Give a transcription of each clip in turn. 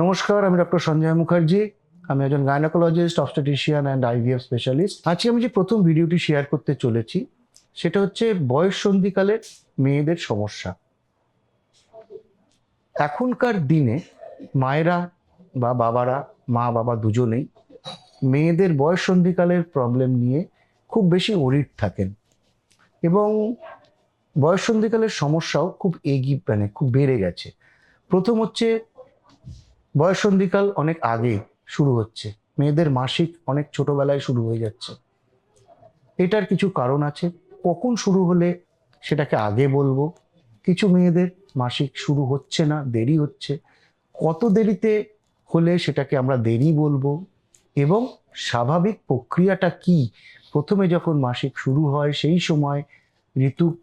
নমস্কার, আমি ডক্টর সঞ্জয় মুখার্জি। আমি একজন gynaecologist obstetrician and IVF specialist আজকে আমি যে প্রথম ভিডিওটি শেয়ার করতে চলেছি, সেটা হচ্ছে বয়স সন্ধিকালের মেয়েদের সমস্যা। এখনকার দিনে মায়েরা বা বাবারা, মা, বাবা দুজনেই মেয়েদের বয়স সন্ধিকালের প্রবলেম নিয়ে খুব বেশি ওরিড থাকেন। এবং বয়স সন্ধিকালের সমস্যাও খুব এগি মানে খুব বেড়ে গেছে। প্রথম হচ্ছে বয়সন্ধিকাল অনেক আগে শুরু হচ্ছে। মেয়েদের মাসিক অনেক ছোটবেলায় শুরু হয়ে যাচ্ছে। এটার কিছু কারণ আছে। কখন শুরু হলে সেটাকে আগে বলব? কিছু মেয়েদের মাসিক শুরু হচ্ছে না, দেরি হচ্ছে। কত দেরিতে হলে সেটাকে আমরা দেরি বলব? এবং স্বাভাবিক প্রক্রিয়াটা কি? প্রথমে যখন মাসিক শুরু হয়, সেই সময় ঋতু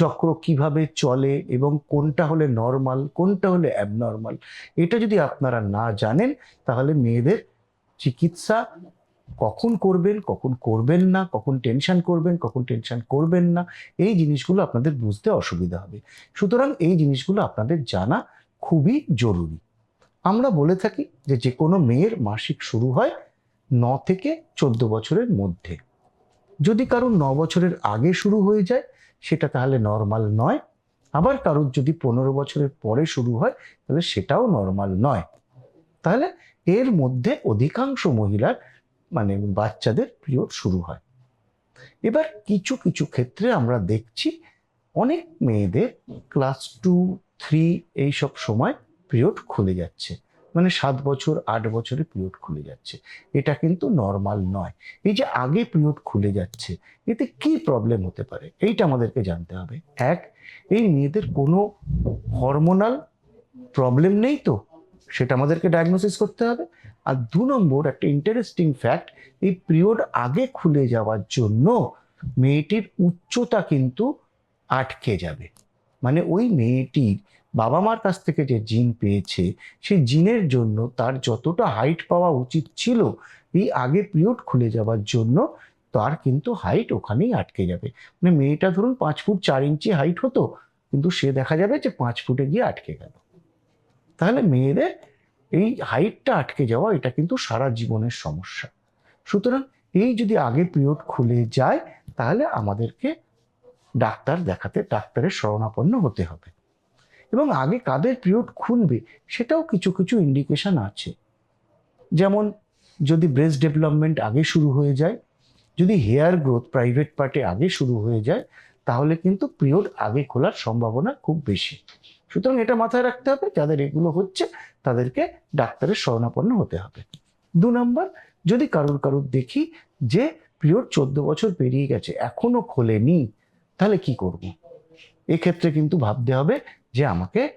চক্র কীভাবে চলে এবং কোনটা হলে নর্মাল কোনটা হলে অ্যাবনর্মাল এটা যদি আপনারা না জানেন, তাহলে মেয়েদের চিকিৎসা কখন করবেন কখন করবেন না, কখন টেনশন করবেন, কখন টেনশন করবেন না, এই জিনিসগুলো আপনাদের বুঝতে অসুবিধা হবে। সুতরাং এই জিনিসগুলো আপনাদের জানা খুবই জরুরি। আমরা বলে থাকি যে যে কোনো মেয়ের মাসিক শুরু হয় ন থেকে চোদ্দ বছরের মধ্যে। যদি কারোর ন বছরের আগে শুরু হয়ে যায়, সেটা তাহলে নর্মাল নয়। আবার কারোর যদি পনেরো বছরের পরে শুরু হয়, তাহলে সেটাও নর্মাল নয়। তাহলে এর মধ্যে অধিকাংশ মহিলার মানে বাচ্চাদের পিরিয়ড শুরু হয়। এবার কিছু কিছু ক্ষেত্রে আমরা দেখছি অনেক মেয়েদের ক্লাস টু থ্রি এইসব সময় পিরিয়ড খুলে যাচ্ছে। মানে সাত বছর, আট বছরে পিরিয়ড খুলে যাচ্ছে। এটা কিন্তু নর্মাল নয়। এই যে আগে পিরিয়ড খুলে যাচ্ছে, এতে কি প্রবলেম হতে পারে? এইটা আমাদেরকে জানতে হবে। এক, এই মেয়েদের কোনো হরমোনাল প্রবলেম নেই তো? সেটা আমাদেরকে ডায়াগনোসিস করতে হবে। আর দু নম্বর, একটা ইন্টারেস্টিং ফ্যাক্ট এই পিরিয়ড আগে খুলে যাওয়ার জন্য মেয়েটির উচ্চতা কিন্তু আটকে যাবে। মানে ওই মেয়েটির বাবা মার কাছ থেকে যে জিন পেয়েছে সেই জিনের জন্য তার যতটা হাইট পাওয়া উচিত ছিল, এই আগে পিরিয়ড খুলে যাওয়ার জন্য তার কিন্তু হাইট ওখানেই আটকে যাবে। মানে মেয়েটা ধরুন পাঁচ ফুট চার ইঞ্চি হাইট হতো, কিন্তু সে দেখা যাবে যে পাঁচ ফুটে গিয়ে আটকে গেল। তাহলে মেয়েদের এই হাইটটা আটকে যাওয়া, এটা কিন্তু সারা জীবনের সমস্যা। সুতরাং এই যদি আগে পিরিয়ড খুলে যায়, তাহলে আমাদেরকে ডাক্তার দেখাতে, ডাক্তারের শরণাপন্ন হতে হবে। এবং আগে কাদের পিরিয়ড খুলবে সেটাও কিছু কিছু ইন্ডিকেশন আছে। যেমন, যদি ব্রেস্ট ডেভেলপমেন্ট আগে শুরু হয়ে যায়, যদি হেয়ার গ্রোথ প্রাইভেট পার্টে আগে শুরু হয়ে যায়, তাহলে কিন্তু পিরিয়ড আগে খোলার সম্ভাবনা খুব বেশি। সুতরাং এটা মাথায় রাখতে হবে, যাদের এগুলো হচ্ছে, তাদেরকে ডাক্তারের শরণাপন্ন হতে হবে। দু নম্বর, যদি কারুর কারুর দেখি যে পিরিয়ড চোদ্দ বছর পেরিয়ে গেছে, এখনও খোলেনি, তাহলে কি করব? এক্ষেত্রে কিন্তু ভাবতে হবে যে আমাকে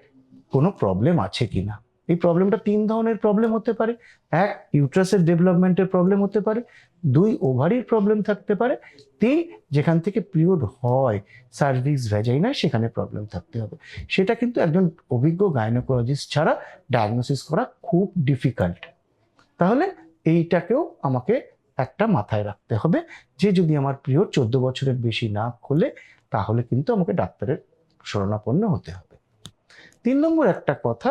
কোনো প্রবলেম আছে কিনা। এই প্রবলেমটা তিন ধরনের প্রবলেম হতে পারে। এক ইউট্রাসের ডেভেলপমেন্টের প্রবলেম হতে পারে। দুই ওভারির প্রবলেম থাকতে পারে। তিন, যেখান থেকে পিরিয়ড হয় সার্ভিক্স ভ্যাজাইনায় সেখানে প্রবলেম থাকতে হবে। সেটা কিন্তু একজন অভিজ্ঞ গাইনোকোলজিস্ট ছাড়া ডায়াগনোসিস করা খুব ডিফিকাল্ট তাহলে এইটাকেও আমাকে একটা মাথায় রাখতে হবে যে যদি আমার পিরিয়ড চোদ্দ বছরের বেশি না খোলে, তাহলে কিন্তু আমাকে ডাক্তারের শরণাপন্ন হতে হবে। তিন নম্বর একটা কথা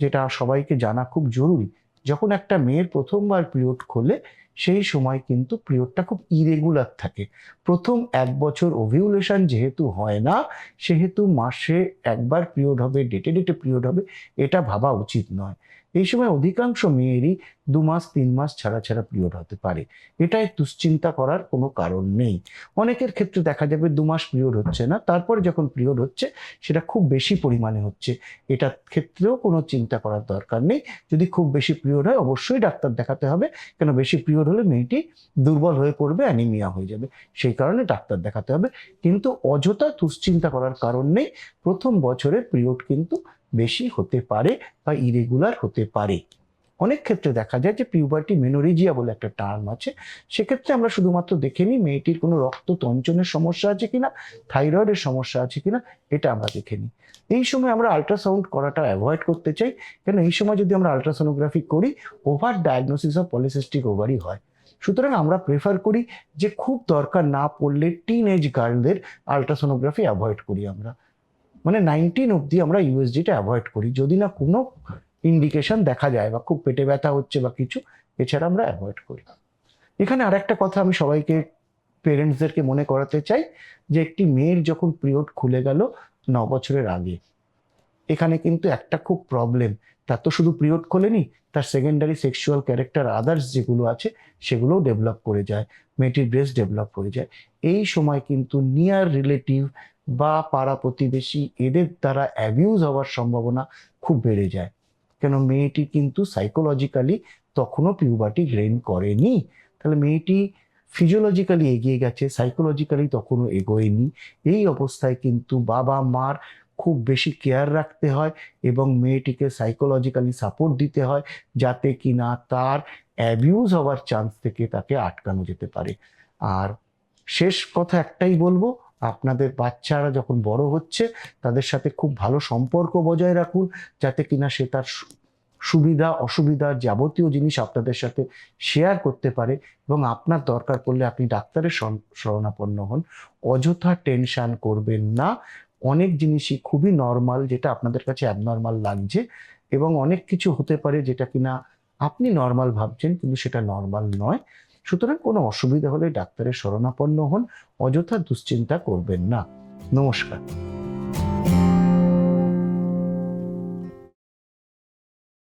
যেটা সবাইকে জানা খুব জরুরি, যখন একটা মেয়ের প্রথমবার পিরিয়ড খোলে, সেই সময় কিন্তু পিরিয়ডটা খুব ইরেগুলার থাকে। প্রথম এক বছর ওভিউলেশন যেহেতু হয় না, সেহেতু মাসে একবার পিরিয়ড হবে, ডেটে ডেটে পিরিয়ড হবে, এটা ভাবা উচিত নয়। এই সময় অধিকাংশ মেয়েরই দু মাস, তিন মাস ছাড়া ছাড়া পিরিয়ড হতে পারে। এটাই দুশ্চিন্তা করার কোনো কারণ নেই। অনেকের ক্ষেত্রে দেখা যাবে দু মাস পিরিয়ড হচ্ছে না, তারপরে যখন পিরিয়ড হচ্ছে সেটা খুব বেশি পরিমাণে হচ্ছে। এটার ক্ষেত্রেও কোনো চিন্তা করার দরকার নেই। যদি খুব বেশি পিরিয়ড হয় অবশ্যই ডাক্তার দেখাতে হবে, কেন বেশি পিরিয়ড হলে মেয়েটি দুর্বল হয়ে পড়বে, অ্যানিমিয়া হয়ে যাবে। সেই কারণে ডাক্তার দেখাতে হবে। কিন্তু অযথা দুশ্চিন্তা করার কারণ নেই। প্রথম বছরের পিরিয়ড কিন্তু বেশি হতে পারে বা ইরেগুলার হতে পারে। অনেক ক্ষেত্রে দেখা যায় যে পিউবার্টি মেনোরিজিয়া বলে একটা টার্ম আছে। সেক্ষেত্রে আমরা শুধুমাত্র দেখে নিই মেয়েটির কোনো রক্ত তঞ্চনের সমস্যা আছে কিনা থাইরয়েডের সমস্যা আছে কিনা, এটা আমরা দেখে নিই। এই সময় আমরা আল্ট্রাসাউন্ড করাটা অ্যাভয়েড করতে চাই। কেন? এই সময় যদি আমরা আল্ট্রাসোনোগ্রাফি করি ওভার ডায়াগনোসিস অফ পলিসিস্টিক ওভারই হয়। সুতরাং আমরা প্রেফার করি যে খুব দরকার না পড়লে টিন এজ গার্লদের আল্ট্রাসোনোগ্রাফি অ্যাভয়েড করি আমরা। মানে নাইনটিন অবধি আমরা ইউএসডিটা অ্যাভয়েড করি। যদি না কোনো ইন্ডিকেশন দেখা যায় বা খুব পেটে ব্যথা হচ্ছে বা কিছু, এছাড়া আমরা অ্যাভয়েড করি। এখানে আরেকটা কথা আমি সবাইকে পেরেন্টসদেরকে মনে করাতে চাই যে একটি মেয়ের যখন পিরিয়ড খুলে গেল ন বছরের আগে, এখানে কিন্তু একটা খুব প্রবলেম তার তো শুধু পিরিয়ড খোলেনি, তার সেকেন্ডারি সেক্সুয়াল ক্যারেক্টার আদার্স যেগুলো আছে, সেগুলোও ডেভেলপ করে যায়, মেয়েটির ব্রেস্ট ডেভেলপ করে যায়। এই সময় কিন্তু নিয়ার রিলেটিভ বা পাড়া প্রতিবেশী এদের দ্বারা অ্যাবিউজ হওয়ার সম্ভাবনা খুব বেড়ে যায়। কেন মেয়েটি কিন্তু সাইকোলজিক্যালি তখনও পিউবার্টি গ্রেন করেনি। তাহলে মেয়েটি ফিজিওলজিক্যালি এগিয়ে গেছে সাইকোলজিক্যালি তখনও এগোয়নি। এই অবস্থায় কিন্তু বাবা মার খুব বেশি কেয়ার রাখতে হয় এবং মেয়েটিকে সাইকোলজিক্যালি সাপোর্ট দিতে হয় যাতে কি না তার অ্যাবিউজ হওয়ার চান্স থেকে তাকে আটকানো যেতে পারে। আর শেষ কথা একটাই বলব আপনাদের বাচ্চারা যখন বড় হচ্ছে, তাদের সাথে খুব ভালো সম্পর্ক বজায় রাখুন, যাতে কিনা সে তার সুবিধা অসুবিধা যাবতীয় জিনিস আপনাদের সাথে শেয়ার করতে পারে এবং আপনার দরকার পড়লে আপনি ডাক্তারের শরণাপন্ন হন। অযথা টেনশান করবেন না। অনেক জিনিসই খুবই নর্মাল যেটা আপনাদের কাছে অ্যাবনর্মাল লাগছে এবং অনেক কিছু হতে পারে যেটা কিনা আপনি নর্মাল ভাবছেন, কিন্তু সেটা নর্মাল নয়। সুতরাং কোনো অসুবিধা হলে ডাক্তারের শরণাপন্ন হন অযথা দুশ্চিন্তা করবেন না। নমস্কার।